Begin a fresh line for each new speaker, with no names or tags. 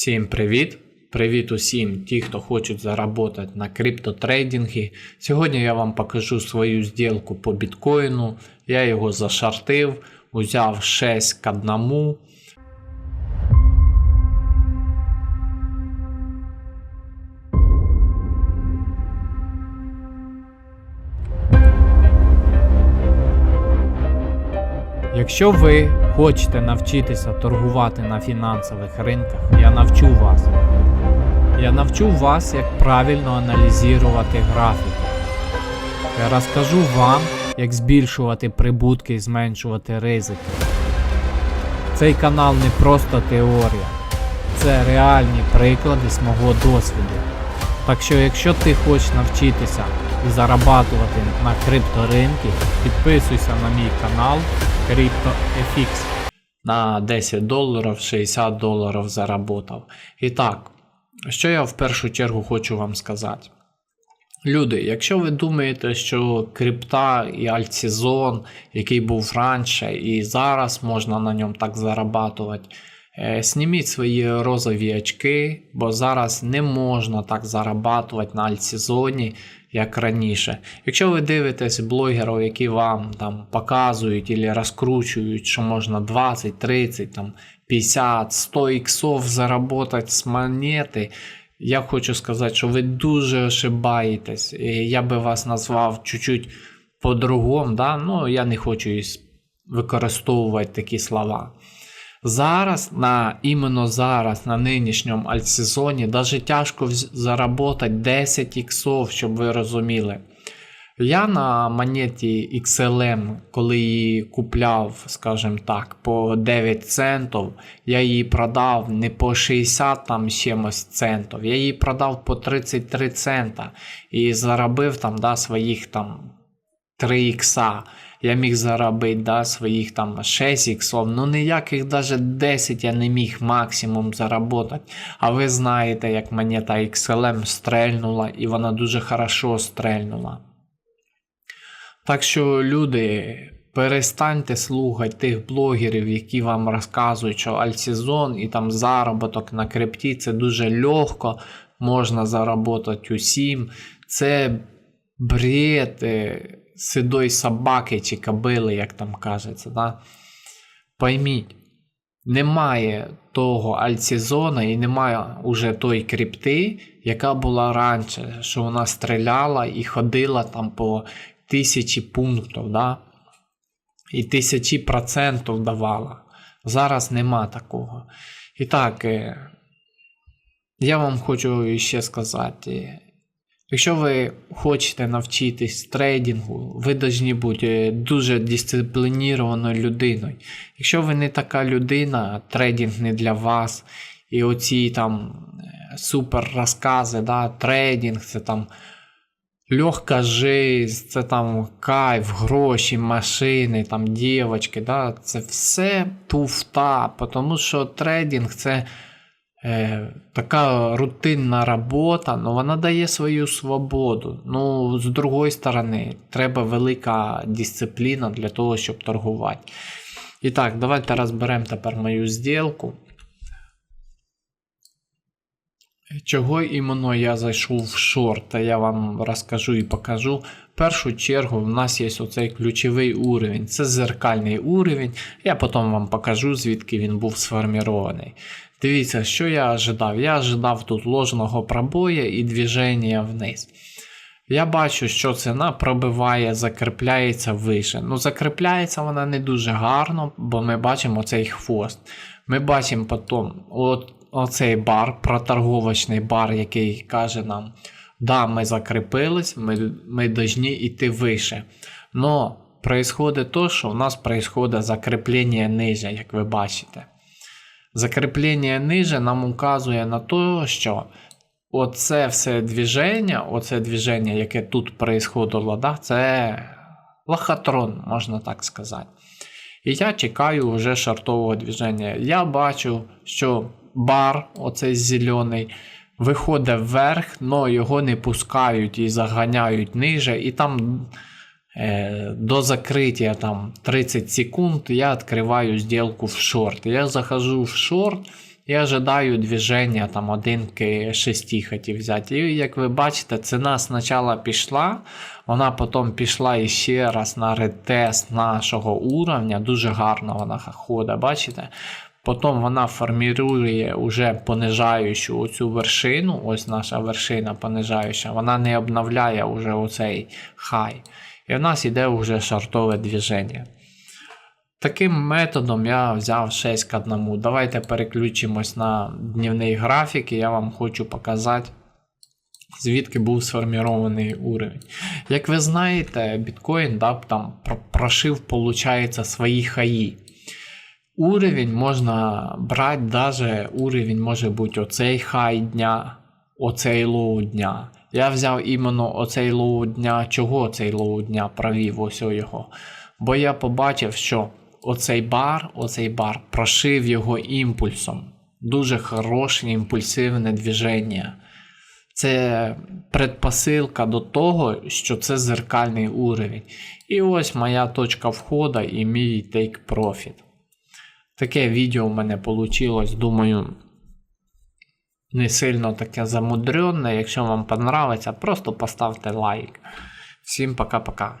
Всім привіт! Привіт усім, ті, хто хочуть заробити на криптотрейдингі. Сьогодні я вам покажу свою зділку по біткоїну. Я його зашартив, узяв 6 к 1. Якщо ви хочете навчитися торгувати на фінансових ринках, я навчу вас. Я навчу вас, як правильно аналізувати графіки. Я розкажу вам, як збільшувати прибутки і зменшувати ризики. Цей канал не просто теорія, це реальні приклади з мого досвіду. Так що, якщо ти хочеш навчитися і зарабатувати на крипторинки, підписуйся на мій канал CryptoFX. На 10 доларів 60 доларів заработав. І так, що я в першу чергу хочу вам сказати. Люди, якщо ви думаєте, що крипта і альтсезон, який був раніше, і зараз можна на ньому так зарабатувати, е, зніміть свої розові очки, бо зараз не можна так зарабатувати на альтсезоні, як раніше. Якщо ви дивитесь блогерів, які вам там показують або розкручують, що можна 20, 30, там, 50, 100 іксов заработати з монети, я хочу сказати, що ви дуже ошибаєтесь. Я би вас назвав чуть-чуть по-другому, да? ну я не хочу використовувати такі слова. Зараз, на, іменно зараз, на нинішньому альтсезоні, навіть тяжко заработати 10 іксов, щоб ви розуміли. Я на монеті XLM, коли її купляв, скажімо так, по 9 центів, я її продав не по 60 там чимось центів, я її продав по 33 цента і заробив там да, своїх там 3 ікса. Я міг заробити да, своїх там 6 іксов, ну ніяких навіть 10 я не міг максимум заробити. А ви знаєте, як монета XLM стрельнула, і вона дуже хорошо стрельнула. Так що, люди, перестаньте слухати тих блогерів, які вам розказують, що альтсезон і там заробіток на крипті це дуже легко, можна заробити усім. Це бред сидої собаки чи кобили, як там кажеться. Да? Пойміть, немає того альтсезона і немає уже тої крипти, яка була раніше, що вона стріляла і ходила там по тисячі пунктів, да? і тисячі процентів давала. Зараз нема такого. І так, е, я вам хочу ще сказати. Якщо ви хочете навчитись трейдингу, ви повинні бути дуже дисциплінованою людиною. Якщо ви не така людина, трейдинг не для вас. І оці там е, супер розкази, да, трейдинг, це там легка жизнь, це там кайф, гроші, машини, там дівочки, да, це все туфта, тому що трейдинг це е, така рутинна робота, але вона дає свою свободу. Ну, з другої сторони, треба велика дисципліна для того, щоб торгувати. І так, давайте розберемо тепер мою зділку. Чого іменно я зайшов в шорт, та я вам розкажу і покажу. В першу чергу в нас є оцей ключовий уровень, це зеркальний уровень. Я потім вам покажу, звідки він був сформірований. Дивіться, що я ожидав. Я ожидав тут ложного пробоя і движення вниз. Я бачу, що ціна пробиває, закріпляється вище. Ну, закріпляється вона не дуже гарно, бо ми бачимо цей хвост. Ми бачимо потім от, оцей бар, проторговочний бар, який каже нам, да, ми закріпились, ми, ми повинні йти вище. Но происходит то, що у нас происходит закріплення ниже, як ви бачите. Закріплення ниже нам указує на те, що оце все движення, оце движення, яке тут происходило, да, це лохотрон, можна так сказати. І я чекаю вже шартового движення. Я бачу, що бар, оцей зелений, виходить вверх, але його не пускають і заганяють ниже. І там е, до закриття там 30 секунд я відкриваю зділку в шорт. Я захожу в шорт І ожидаю движення там 1 к 6 хотів взяти. І як ви бачите, ціна спочатку пішла, вона потім пішла іще раз на ретест нашого уровня. Дуже гарно вона ходить, бачите? Потім вона формірує уже понижаючу оцю вершину, ось наша вершина понижаюча, вона не обновляє вже оцей хай. І в нас іде вже шартове движення. Таким методом я взяв 6 к 1. Давайте переключимось на днівний графік, і я вам хочу показати, звідки був сформірований уровень. Як ви знаєте, біткоін да, там прошив, получається, свої хаї. Уровень можна брати, даже уровень може бути оцей хай дня, оцей лоу дня. Я взяв іменно оцей лоу дня. Чого цей лоу дня провів ось його? Бо я побачив, що оцей бар, оцей бар прошив його імпульсом. Дуже хороше імпульсивне движення. Це предпосилка до того, що це зеркальний уровень. І ось моя точка входу і мій take profit. Таке відео в мене вийшло, думаю, не сильно таке замудрене. Якщо вам понравиться, просто поставте лайк. Всім пока-пока.